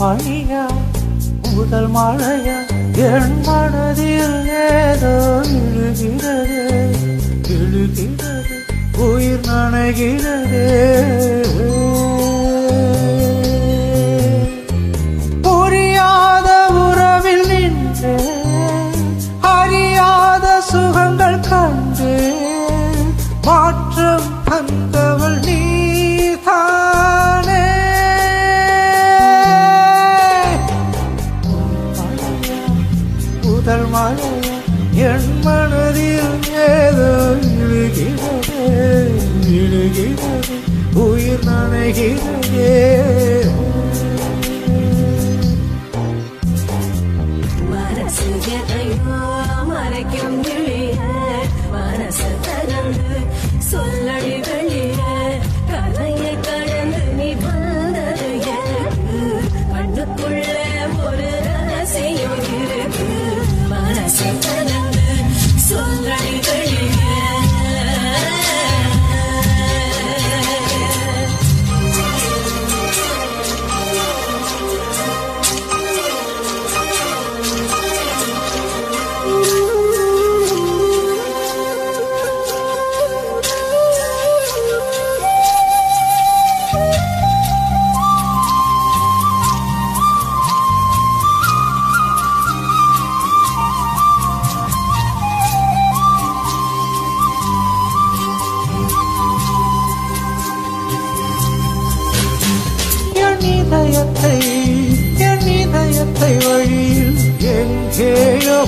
பனியா முதல் மழையா என் மனதில் ஏதோ இழுகிறது இழுகிறது உயிர் நனைகிறது. முதல் மழையா என் மனதில் ஏதோ இழுகிறது இழுகிறது உயிர்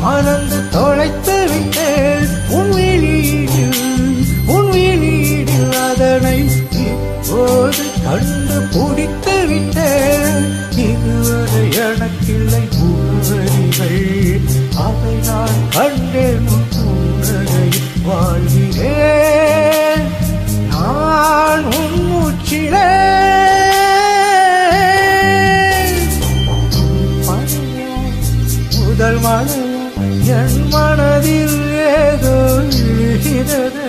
மறந்து தொலைத்து விட்டேன். உன் வெளியீடு உன் வெளியீடு அதனை இப்போது கண்டு பிடித்து விட்டேன். இதுவரை எனக்கில்லை முழுவரிகள் அதை நான் கண்டேன் உன் வாழ்கிறேன். நான் உன் மூச்சிலே. மழையா, முதல் மழையா என் மனதில் ஏதோ விழுகிறது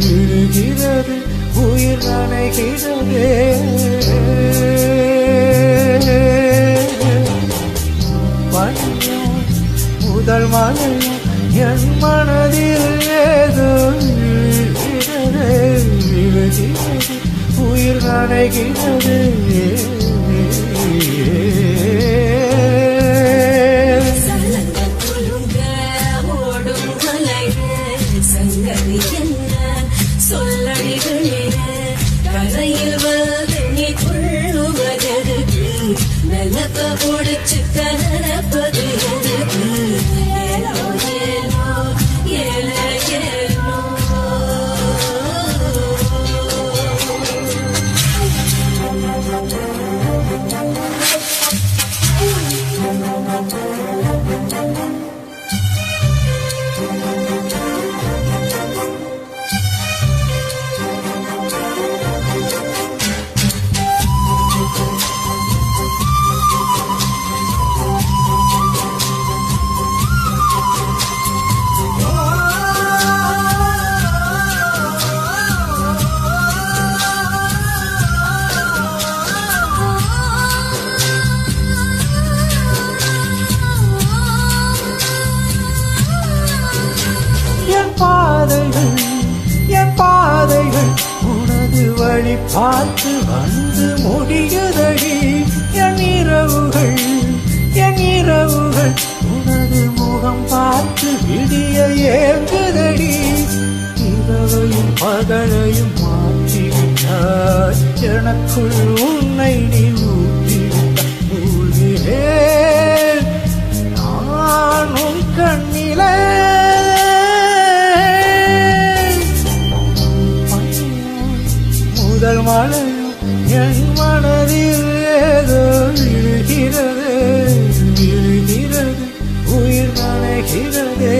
விழுகிறது உயிர் நனைகிறது. முதல் மழையா என் மனதில் ஏதோ விழுகிறது விழுகிறது உயிர் நனைகிறது. நிலப்ப முடிச்சு கனப்பது பார்த்து வந்து முடியுதடி. என் இரவுகள் என் இரவுகள். உனது முகம் பார்த்து விடிய ஏங்குதடி. இரவையும் பகலையும் மாற்றிவிட்டாய். எனக்குள் உன்னை நீ இதழ் மலையும் என் மனதில் ஏதோ விழுகிறது விழுகிறது உயிர் நனைகிறது.